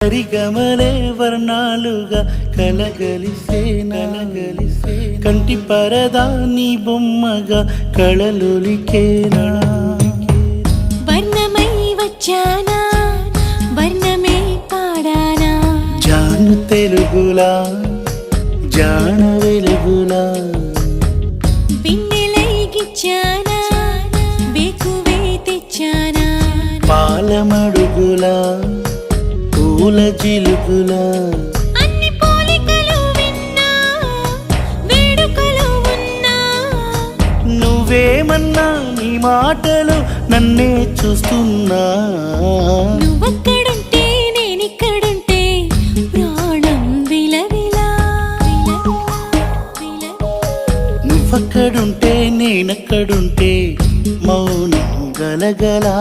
సరిగమలే వర్ణాలుగా కలగలిసే నలగలిసే కంటి పరదా నీ బొమ్మగా కళలులికేనా వర్ణమై వచ్చానా? వర్ణమే పాడానా? జాను తెలుగులా జాన వెలుగులా. పిన్నెలై గిచ్చానా వేకువే తెచ్చానా? పాలమడుగులా పూల జిలుగులా అన్ని పోలికలు విన్నా వేడుకలు ఉన్నా. నువ్వేమన్నా నీ మాటలు నన్నే చూస్తున్నా. నువ్వక్కడుంటే నేనిక్కడుంటే ప్రాణం విలవిలా. నువ్వక్కడుంటే నేనక్కడుంటే మౌనం గలగలా.